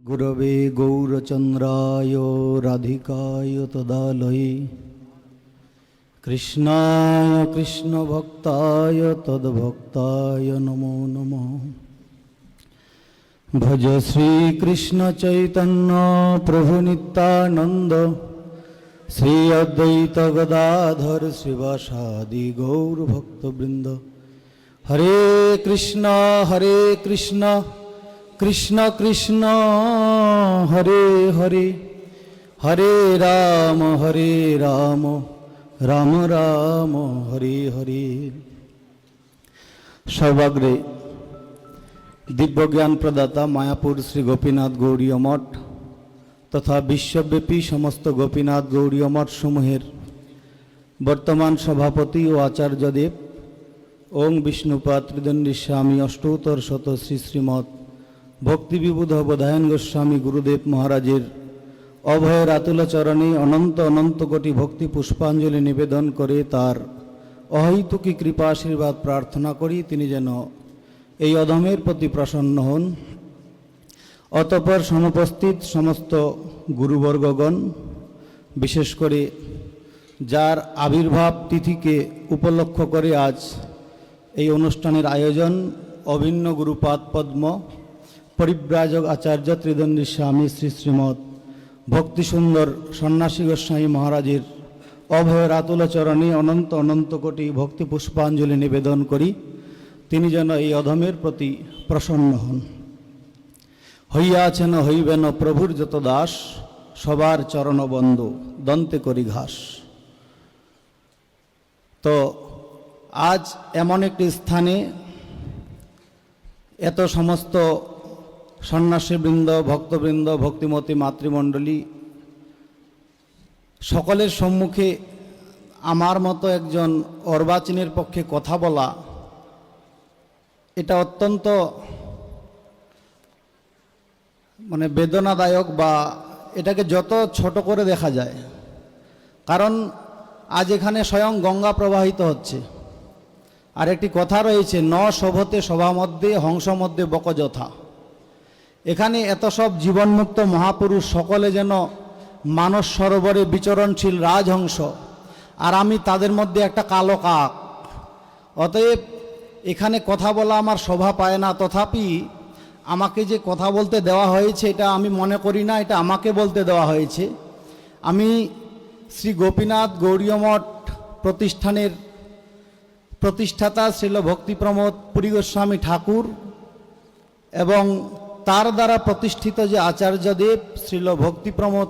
गुरवे गौरचन्द्राय राधिकाय तदालये कृष्णाय कृष्णभक्ताय तद्भक्ताय नमो नमः भज श्रीकृष्णचैतन्य प्रभुनित्यानन्द श्री अद्वैत गदाधर श्रीवासादि गौरभक्तवृन्द हरे कृष्ण हरे कृष्ण কৃষ্ণ কৃষ্ণ, হরে হরে হরে রাম হরে রাম রাম রাম, হরে হরে। সর্বাগ্রে দিব্যজ্ঞান প্রদাতা মায়াপুর শ্রী গোপীনাথ গৌরীয় মঠ তথা বিশ্বব্যাপী সমস্ত গোপীনাথ গৌরীয় মঠ সমূহের বর্তমান সভাপতি ও আচার্যদেব ওং বিষ্ণুপাত ত্রিদণ্ডী স্বামী অষ্টোত্তর শত শ্রী শ্রীমৎ ভক্তিবিবুধ বোধায়ন গোস্বামী গুরুদেব মহারাজের। অভয়ের আতুলাচরণে অনন্ত অনন্ত কোটি ভক্তি পুষ্পাঞ্জলি নিবেদন করে তার অহৈতুকী কৃপা আশীর্বাদ প্রার্থনা করি, তিনি যেন এই অধমের প্রতি প্রসন্ন হন। অতপর সমুপস্থিত সমস্ত গুরুবর্গগণ, বিশেষ করে যার আবির্ভাব তিথিকে উপলক্ষ করে আজ এই অনুষ্ঠানের আয়োজন, অভিন্ন গুরুপাদ পদ্ম পরিব্রাজক আচার্য ত্রিদণ্ডী স্বামী শ্রী শ্রীমৎ ভক্তিসুন্দর সন্ন্যাসী গোস্বামী মহারাজের অভয়ের চরণে অনন্ত অনন্ত কোটি ভক্তি পুষ্পাঞ্জলি নিবেদন করি। তিনি যেন এই অধমের প্রতি প্রসন্ন হন। হইয়াছেন হইবেন প্রভুর যত দাস, সবার চরণবন্ধ, দন্তে করি ঘাস। তো আজ এমন একটি স্থানে এত সমস্ত সন্ন্যাসীবৃন্দ, ভক্তবৃন্দ, ভক্তিমতী মাতৃমণ্ডলী, সকলের সম্মুখে আমার মতো একজন অর্বাচীনের পক্ষে কথা বলা, এটা অত্যন্ত মানে বেদনাদায়ক বা এটাকে যত ছোট করে দেখা যায়। কারণ আজ এখানে স্বয়ং গঙ্গা প্রবাহিত হচ্ছে। আর একটি কথা রয়েছে, ন শোভতে সভা মধ্যে হংস মধ্যে বকযথা। এখানে এত সব জীবনমুক্ত মহাপুরুষ সকলে যেন মানস সরোবরে বিচরণশীল রাজহংস। আর আমি তাদের মধ্যে একটা কালো কাক। অতএব এখানে কথা বলা আমার শোভা পায় না। তথাপি আমাকে যে কথা বলতে দেওয়া হয়েছে, এটা আমি মনে করি না, এটা আমাকে বলতে দেওয়া হয়েছে। আমি শ্রী গোপীনাথ গৌরীয়মঠ প্রতিষ্ঠানের প্রতিষ্ঠাতা শ্রীল ভক্তিপ্রমোদ পুরী গোস্বামী ঠাকুর এবং তার দ্বারা প্রতিষ্ঠিত যে আচার্যদেব শ্রীল ভক্তিপ্রমোদ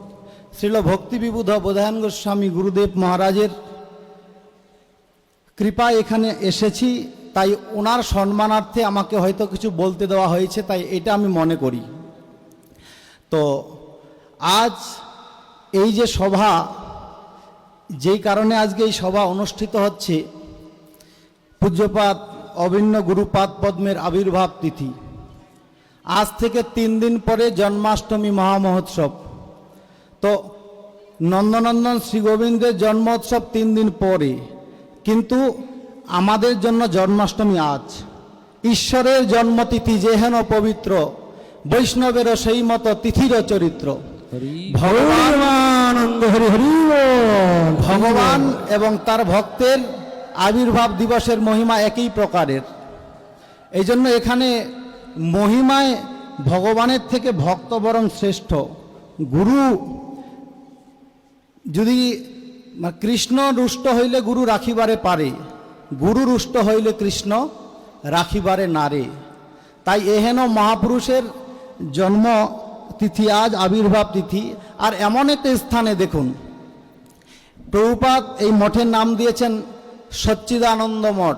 শ্রীল ভক্তি ভক্তিবিবুধ বোধায়ন গোস্বামী গুরুদেব মহারাজের কৃপা এখানে এসেছি। তাই ওনার সম্মানার্থে আমাকে হয়তো কিছু বলতে দেওয়া হয়েছে, তাই এটা আমি মনে করি। তো আজ এই যে সভা, যেই কারণে আজকে এই সভা অনুষ্ঠিত হচ্ছে পূজ্যপাত অভিন্ন গুরুপাদ পদ্মের আবির্ভাব তিথি। আজ থেকে তিন দিন পরে জন্মাষ্টমী মহামহোৎসব। তো নন্দনন্দন শ্রী গোবিন্দের জন্মোৎসব তিন দিন পরে। কিন্তু আমাদের জন্য জন্মাষ্টমী আজ। ঈশ্বরের জন্মতিথি যেহেন পবিত্র বৈষ্ণবেরও সেই মতো তিথির চরিত্র। ভগবান আনন্দ হরি হরি বল। ভগবান এবং তার ভক্তের আবির্ভাব দিবসের মহিমা একই প্রকারের। এই জন্য এখানে মহিমায় ভগবানের থেকে ভক্ত বরং শ্রেষ্ঠ। গুরু, যদি কৃষ্ণ রুষ্ট হইলে গুরু রাখিবারে পারে, গুরু রুষ্ট হইলে কৃষ্ণ রাখিবারে নারে। তাই এহেন মহাপুরুষের জন্ম তিথি আজ আবির্ভাব তিথি। আর এমন একটা স্থানে দেখুন প্রভুপাত এই মঠের নাম দিয়েছেন সচ্চিদানন্দ মঠ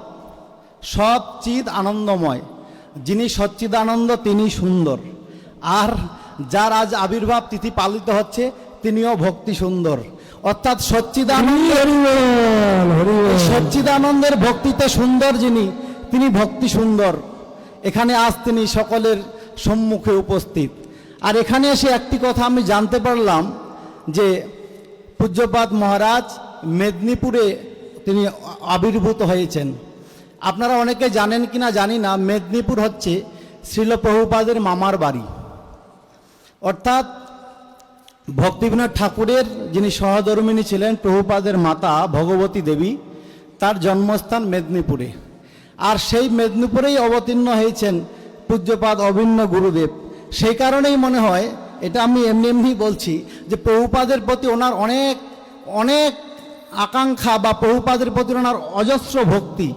সচ্চিদ আনন্দময় যিনি সচ্চিদানন্দ তিনি সুন্দর। আর যার আজ আবির্ভাব তিথি পালিত হচ্ছে তিনিও ভক্তি সুন্দর। অর্থাৎ সচ্চিদানন্দ হরি বল, হরি বল। সচ্চিদানন্দের ভক্তিতে সুন্দর যিনি তিনি ভক্তি সুন্দর। এখানে আজ তিনি সকলের সম্মুখে উপস্থিত। আর এখানে এসে একটি কথা আমি জানতে পারলাম যে পূজ্যপাত মহারাজ মেদিনীপুরে তিনি আবির্ভূত হয়েছেন। আপনারা অনেকে জানেন কিনা জানি না, মেদিনীপুর হচ্ছে শ্রীল প্রভুপাদের মামার বাড়ি। অর্থাৎ ভক্তিবিনোদ ঠাকুরের যিনি সহধর্মিনী ছিলেন, প্রভুপাদের মাতা ভগবতী দেবী, তার জন্মস্থান মেদিনীপুরে। আর সেই মেদিনীপুরেই অবতীর্ণ হয়েছেন পূজ্যপাদ অভিন্ন গুরুদেব। সেই কারণেই মনে হয়, এটা আমি এমনি এমনি বলছি, যে প্রভুপাদের প্রতি ওনার অনেক অনেক আকাঙ্ক্ষা বা প্রভুপাদের প্রতি ওনার অজস্র ভক্তি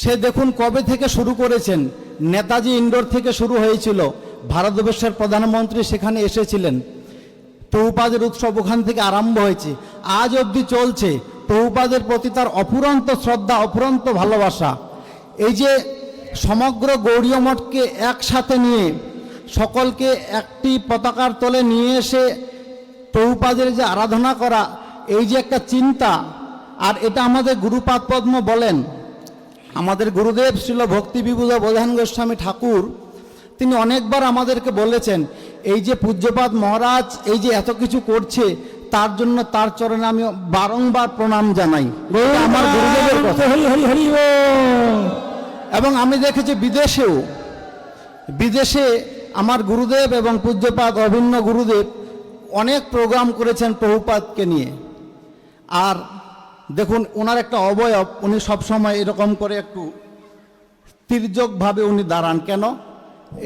সে দেখুন কবে থেকে শুরু করেছেন। নেতাজি ইন্ডোর থেকে শুরু হয়েছিল। ভারতবর্ষের প্রধানমন্ত্রী সেখানে এসেছিলেন। প্রভুপাদের উৎসব ওখান থেকে আরম্ভ হয়েছে। আজ অবধি চলছে। প্রভুপাদের প্রতি তার অপুরন্ত শ্রদ্ধা অপুরন্ত ভালোবাসা। এই যে সমগ্র গৌরীয় মঠকে একসাথে নিয়ে, সকলকে একটি পতাকার তলে নিয়ে এসে প্রভুপাদের যে আরাধনা করা, এই যে একটা চিন্তা, আর এটা আমাদের গুরুপাদ পদ্ম বলেন আমাদের গুরুদেব ছিল ভক্তি বিভূত বোধান গোস্বামী ঠাকুর তিনি অনেকবার আমাদেরকে বলেছেন এই যে পূজ্যপাদ মহারাজ এই যে এত কিছু করছে তার জন্য তার চরণে আমি বারংবার প্রণাম জানাই। আমার গুরুদেবের কথা। এবং আমি দেখেছি বিদেশেও বিদেশে আমার গুরুদেব এবং পূজ্যপাদ অভিন্ন গুরুদেব অনেক প্রোগ্রাম করেছেন প্রভুপাদকে নিয়ে। আর দেখুন ওনার একটা অবয়ব, উনি সবসময় এরকম করে একটু তির্যকভাবে উনি দাঁড়ান। কেন?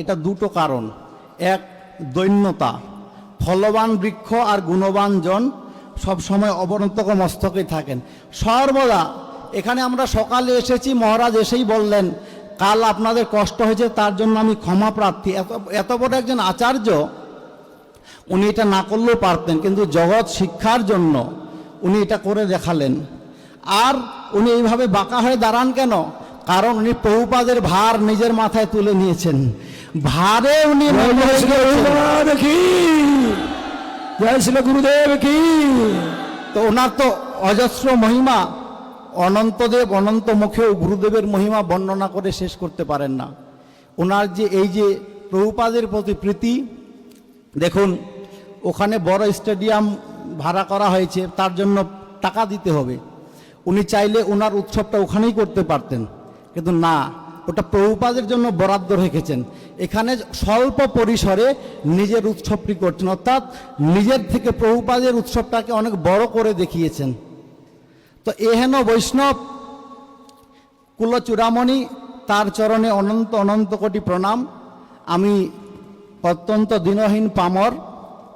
এটা দুটো কারণ। এক, দৈন্যতা। ফলবান বৃক্ষ আর গুণবান জন সবসময় অবনতক মস্তকে থাকেন। সর্বদা, এখানে আমরা সকালে এসেছি, মহারাজ এসেই বললেন, কাল আপনাদের কষ্ট হয়েছে, তার জন্য আমি ক্ষমা প্রার্থী। এত এত বড় একজন আচার্য, উনি এটা না করলেও পারতেন, কিন্তু জগৎ শিক্ষার জন্য উনি এটা করে দেখালেন। আর উনি এইভাবে বাঁকা হয়ে দাঁড়ান কেন? কারণ উনি প্রভুপাদের ভার নিজের মাথায় তুলে নিয়েছেন। ভারে উনি জয় শ্রী গুরুদেব কি? তো ওনার তো অজস্র মহিমা। অনন্তদেব অনন্ত মুখেও গুরুদেবের মহিমা বর্ণনা করে শেষ করতে পারেন না। ওনার যে এই যে প্রভুপাদের প্রতি প্রীতি দেখুন ওখানে বড় স্টেডিয়াম ভাড়া করা হয়েছে তার জন্য টাকা দিতে হবে। উনি চাইলে ওনার উৎসবটা ওখানেই করতে পারতেন। কিন্তু না, ওটা প্রভুপাদের জন্য বরাদ্দ রেখেছেন। এখানে স্বল্প পরিসরে নিজের উৎসবটি করছেন। অর্থাৎ নিজের থেকে প্রভুপাদের উৎসবটাকে অনেক বড় করে দেখিয়েছেন। তো এহেন বৈষ্ণব কুলচূড়ামণি, তার চরণে অনন্ত অনন্ত কোটি প্রণাম। আমি অত্যন্ত দিনহীন পামর,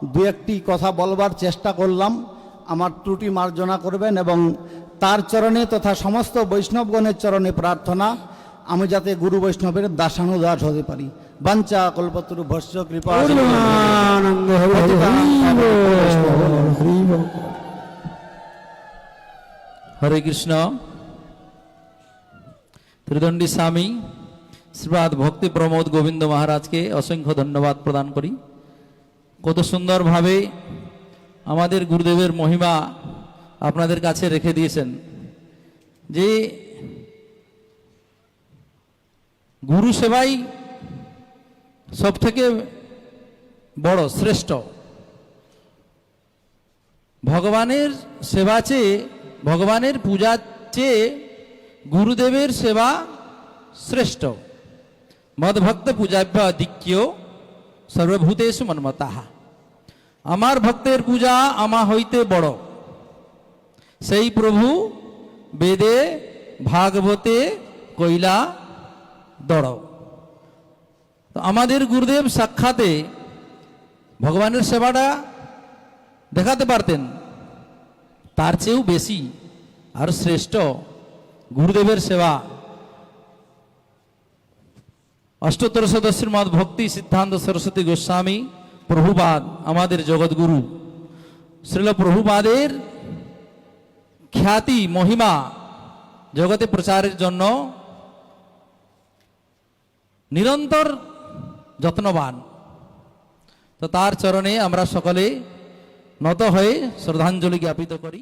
দু একটি কথা বলবার চেষ্টা করলাম। আমার ত্রুটি মার্জনা করবেন এবং তার চরণে তথা সমস্ত বৈষ্ণবগণের চরণে প্রার্থনা। আমি যাতে গুরু বৈষ্ণবের দাসানুদাস হতে পারি। বাঞ্চা কল্পতরু ভস্য কৃপা। হরে কৃষ্ণ ত্রিদণ্ডী স্বামী শ্রীপাদ ভক্তি প্রমোদ গোবিন্দ মহারাজকে অসংখ্য ধন্যবাদ প্রদান করি। কত সুন্দরভাবে আমাদের গুরুদেবের মহিমা আপনাদের কাছে রেখে দিয়েছেন যে গুরু সেবাই সব থেকে বড়, শ্রেষ্ঠ। ভগবানের সেবা চেয়ে, ভগবানের পূজা চেয়ে গুরুদেবের সেবা শ্রেষ্ঠ। মদভক্ত পূজাভ্য আধিক্য সর্বভূতেষু মন্মতাহা আমার ভক্তের পূজা আমা হইতে বড়। সেই প্রভু বেদে ভাগবতে কইলা দড় তো আমাদের গুরুদেব সাক্ষাতে ভগবানের সেবাটা দেখাতে পারতেন। তার চেয়েও বেশি আর শ্রেষ্ঠ গুরুদেবের সেবা। অষ্টোত্তর সদস্যর ভক্তি সিদ্ধান্ত সরস্বতী গোস্বামী প্রভুপাদ, আমাদের জগৎগুরু। শ্রীল প্রভুপাদের খ্যাতি মহিমা জগতে প্রচারের জন্য নিরন্তর যত্নবান তো তার চরণে আমরা সকলে নত হয়ে শ্রদ্ধাঞ্জলি জ্ঞাপিত করি